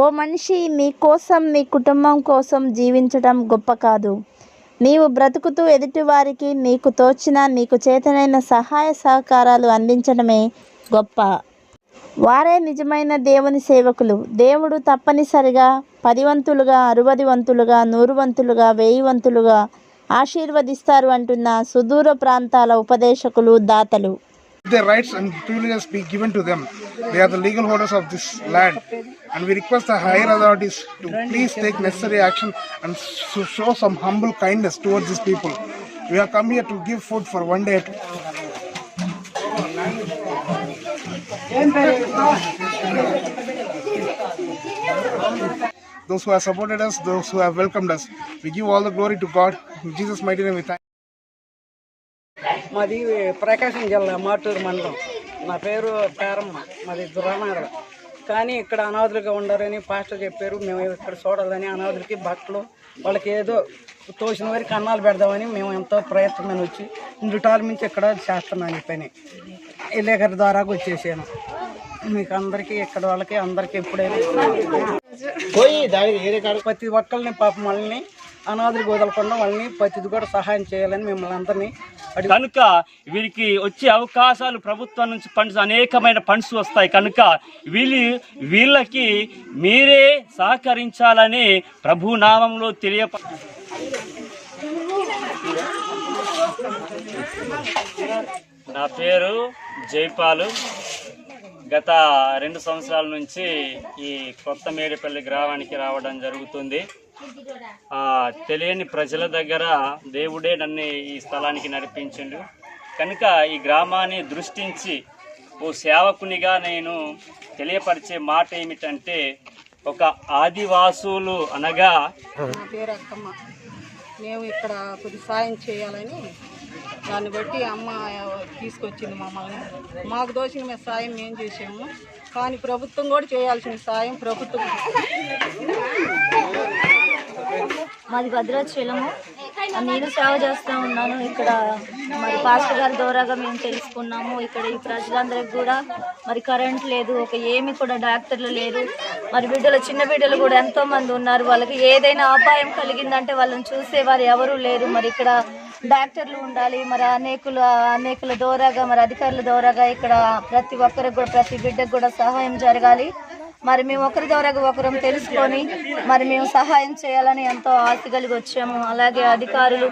ఓ మనిషి మీ కోసం మీ కుటుంబం కోసం జీవించడం గొప్ప కాదు. నీవు బ్రతుకుతూ ఎదుటివారికి మీకు తోచిన మీకు చేతనైన సహాయ సహకారాలు అందించడమే గొప్ప. వారే నిజమైన దేవుని సేవకులు. దేవుడు తప్పనిసరిగా పదివంతులుగా అరవది వంతులుగా నూరు వంతులుగా వెయ్యి వంతులుగా ఆశీర్వదిస్తారు అంటున్న సుదూర ప్రాంతాల ఉపదేశకులు దాతలు. Their rights and privileges be given to them. They are the legal holders of this land, and we request the higher authorities to please take necessary action and show some humble kindness towards these people. We have come here to give food for one day. Those who have supported us, those who have welcomed us, we give all the glory to God. In Jesus' mighty name, we thank. మాది ప్రకాశం జిల్లా మాటూరు మండలం. నా పేరు పేరమ్మ మాది దురానాడ కానీ ఇక్కడ అనాథులుగా ఉండారని pastor చెప్పారు. మేము ఇక్కడ చూడాలని అనాథులకి బట్టలు వాళ్ళకి ఏదో తోసిన వారికి అన్నాలు పెడదామని మేము ఎంతో ప్రయత్నమైన వచ్చి ఇందుటాల నుంచి ఇక్కడ చేస్తున్నాను ఈ పని. ఇలేకరి ద్వారా వచ్చేసాను. మీకు అందరికీ ఇక్కడ వాళ్ళకి అందరికీ ఎప్పుడైనా ప్రతి ఒక్కరిని పాపం వాళ్ళని అనాథులకు వదలకుండా వాళ్ళని ప్రతిది కూడా సహాయం చేయాలని మిమ్మల్ని అందరినీ కనుక వీరికి వచ్చే అవకాశాలు ప్రభుత్వం నుంచి ఫండ్స్ అనేకమైన ఫండ్స్ వస్తాయి. కనుక వీళ్ళు వీళ్ళకి మీరే సహకరించాలని ప్రభు నామంలో తెలియ నా పేరు జైపాలు. గత రెండు సంవత్సరాల నుంచి ఈ కొత్త మేడిపల్లి గ్రామానికి రావడం జరుగుతుంది. తెలియని ప్రజల దగ్గర దేవుడే నన్ను ఈ స్థలానికి నడిపించిండు. కనుక ఈ గ్రామాన్ని దృష్టించి ఓ సేవకునిగా నేను తెలియపరిచే మాట ఏమిటంటే ఒక ఆదివాసులు అనగా నా పేరు అక్కమ్మ మేము ఇక్కడ కొద్ది సాయం చేయాలని దాన్ని బట్టి అమ్మ తీసుకొచ్చింది మమ్మల్ని. మాకు దోచిన మేము సాయం మేము చేసాము. కానీ ప్రభుత్వం కూడా చేయాల్సిన సాయం ప్రభుత్వం. మాది భద్రాచలము. నేను సేవ చేస్తూ ఉన్నాను. ఇక్కడ మరి పాస్టర్ గారి ద్వారాగా మేము తెలుసుకున్నాము. ఇక్కడ ఈ ప్రజలందరికి కూడా మరి కరెంట్ లేదు. ఒక ఏమి కూడా డాక్టర్లు లేరు. మరి బిడ్డలు చిన్న బిడ్డలు కూడా ఎంతో మంది ఉన్నారు. వాళ్ళకి ఏదైనా అపాయం కలిగిందంటే వాళ్ళని చూసేవారు ఎవరు లేరు. మరి ఇక్కడ డాక్టర్లు ఉండాలి. మరి అనేకుల అనేకుల ద్వారాగా మరి అధికారుల ద్వారాగా ఇక్కడ ప్రతి ఒక్కరికి కూడా ప్రతి బిడ్డకు కూడా సహాయం జరగాలి. మరి మేము ఒకరి ద్వారా ఒకరం తెలుసుకొని మరి మేము సహాయం చేయాలని ఎంతో ఆశ కలిగి వచ్చాము. అలాగే అధికారులు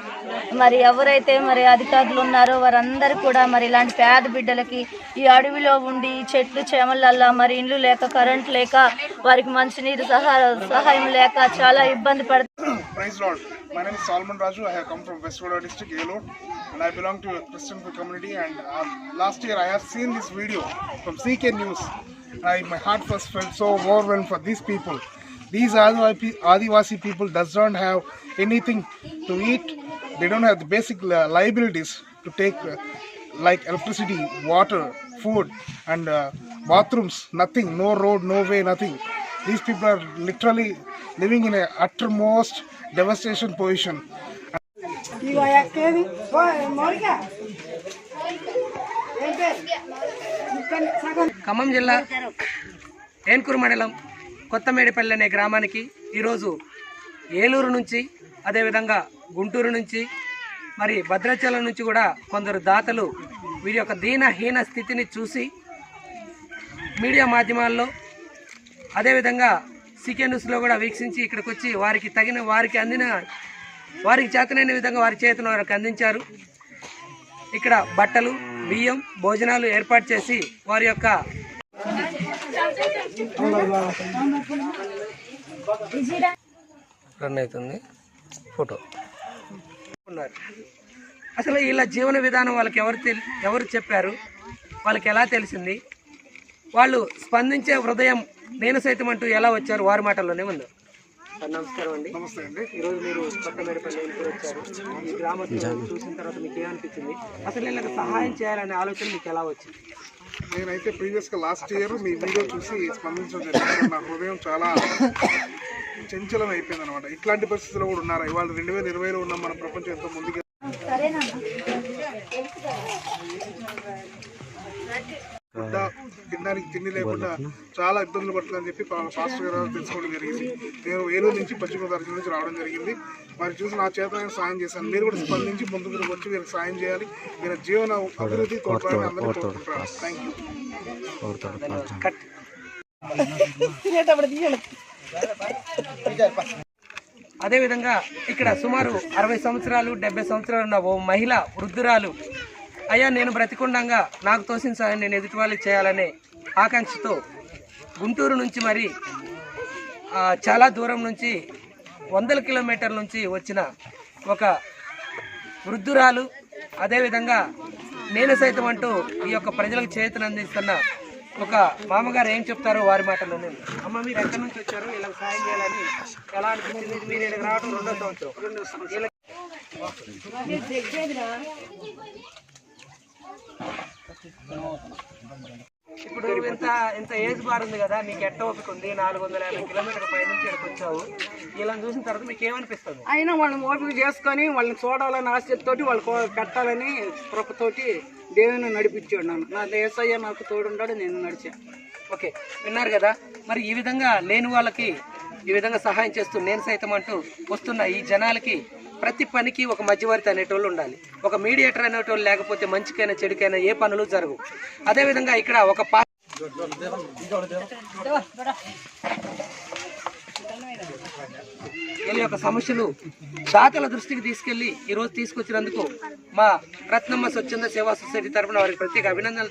మరి ఎవరైతే మరి అధికారులు ఉన్నారో వారందరూ కూడా మరి ఇలాంటి పేద బిడ్డలకి ఈ అడవిలో ఉండి చెట్లు చేమలల్లా మరి ఇండ్లు లేక కరెంట్ లేక వారికి మంచినీరు సహా సహాయం లేక చాలా ఇబ్బంది పడుతుంది I, my heart first felt so overwhelmed for these people. These Adivasi, people does not have anything to eat. They don't have the basic liabilities to take uh, like electricity, water, food, and uh, bathrooms. Nothing. No road, no way, nothing. These people are literally living in a uttermost devastation position. Khammam జిల్లా ఏన్కూరు మండలం కొత్తమేడిపల్లి అనే గ్రామానికి ఈరోజు ఏలూరు నుంచి అదేవిధంగా గుంటూరు నుంచి మరి భద్రాచలం నుంచి కూడా కొందరు దాతలు వీరి యొక్క దీనహీన స్థితిని చూసి మీడియా మాధ్యమాల్లో అదేవిధంగా సీకే న్యూస్లో కూడా వీక్షించి ఇక్కడికి వచ్చి వారికి తగిన వారికి అందిన వారికి చేతనైన విధంగా వారి చేతులు వారికి అందించారు. ఇక్కడ బట్టలు బియ్యం భోజనాలు ఏర్పాటు చేసి వారి యొక్క రన్ అవుతుంది. ఫోటో ఉన్నారు. అసలు వీళ్ళ జీవన విధానం వాళ్ళకి ఎవరు తెలి ఎవరు చెప్పారు? వాళ్ళకి ఎలా తెలిసింది? వాళ్ళు స్పందించే హృదయం నేను సైతం అంటూ ఎలా వచ్చారు? వారి మాటల్లోనే ఉంది. నమస్కారం అండి. నమస్తే అండి. ఈరోజు మీరు కొత్త మేడపల్లి వచ్చారు. ఈ గ్రామస్తులు చూసిన తర్వాత మీకు ఏమనిపించింది? అసలు వీళ్ళకి సహాయం చేయాలనే ఆలోచన మీకు ఎలా వచ్చింది? నేనైతే ప్రీవియస్గా లాస్ట్ ఇయర్ మీ వీడియో చూసి స్పందించడం జరిగింది. నా హృదయం చాలా చంచలం అయిపోయింది అనమాట ఇట్లాంటి పరిస్థితుల్లో కూడా ఉన్నారా? ఇవాళ రెండు వేల ఇరవైలో ఉన్న మన ప్రపంచం ఎంతో ముందుకు తినడానికి తిండి లేకుండా చాలా ఇబ్బందులు పడుతుందని చెప్పి పాస్టర్ గారు తెలుసుకోవడం జరిగింది. నేను ఏలూరు నుంచి పశ్చిమ గోదావరి నుంచి రావడం జరిగింది. మరి చూసి నా చేత నేను సాయం చేశాను. మీరు కూడా స్పందించి ముందుకు వచ్చి వీరికి సాయం చేయాలి. వీరి జీవన అభివృద్ధి తోడ్పడాలని అందరినీ కోరుకుంటున్నాను. థ్యాంక్ యూ కట్ అదేవిధంగా ఇక్కడ సుమారు అరవై సంవత్సరాలు డెబ్బై సంవత్సరాలు ఉన్న ఓ మహిళ వృద్ధురాలు. అయ్యా నేను బ్రతికుండంగా నాకు తోసిన సాయం నేను ఎదుటి వాళ్ళకి చేయాలనే ఆకాంక్షతో గుంటూరు నుంచి మరి ఆ, చాలా దూరం నుంచి వందల కిలోమీటర్ల నుంచి వచ్చిన ఒక వృద్ధురాలు అదేవిధంగా నేను సైతం అంటూ ఈ యొక్క ప్రజలకు చేతులు అందిస్తున్న ఒక మామగారు ఏం చెప్తారో వారి మాటలోనే అమ్మ మీరు ఎక్కడి నుంచి వచ్చారు? ఇలా సాయం చేయాలని ఎలా అనిపించింది? మీరు ఇక్కడికి రావడం రెండో సంవత్సరం. రెండో సంవత్సరం. ఇప్పుడు ఇంత ఇంత ఏజ్ బార్ ఉంది కదా నీకు ఎట్ట ఓపిక ఉంది నాలుగు వందల యాభై కిలోమీటర్ పై నుంచి ఇక్కడికి వచ్చావు. ఇలా చూసిన తర్వాత మీకు ఏమనిపిస్తుంది? అయినా వాళ్ళని ఓపిక చేసుకొని వాళ్ళని చూడాలని ఆసక్తితోటి వాళ్ళకు పెట్టాలని కృపతోటి దేవుని నడిపించాడు నన్ను. నా దేశయ్య నాకు తోడుండాడు నేను నడిచా. ఓకే విన్నారు కదా? మరి ఈ విధంగా లేని వాళ్ళకి ఈ విధంగా సహాయం చేస్తూ నేను సైతం అంటూ వస్తున్న ఈ జనాలకి ప్రతి పనికి ఒక మధ్యవర్తి అనేటోళ్ళు ఉండాలి. ఒక మీడియేటర్ అనేటోళ్ళు లేకపోతే మంచికైనా చెడుకైనా ఏ పనులు జరగవు అదేవిధంగా ఇక్కడ ఒక పా వీళ్ళ యొక్క సమస్యలు దాతల దృష్టికి తీసుకెళ్ళి ఈరోజు తీసుకొచ్చినందుకు మా రత్నమ్మ స్వచ్ఛంద సేవా సొసైటీ తరఫున వారికి ప్రత్యేక అభినందనలు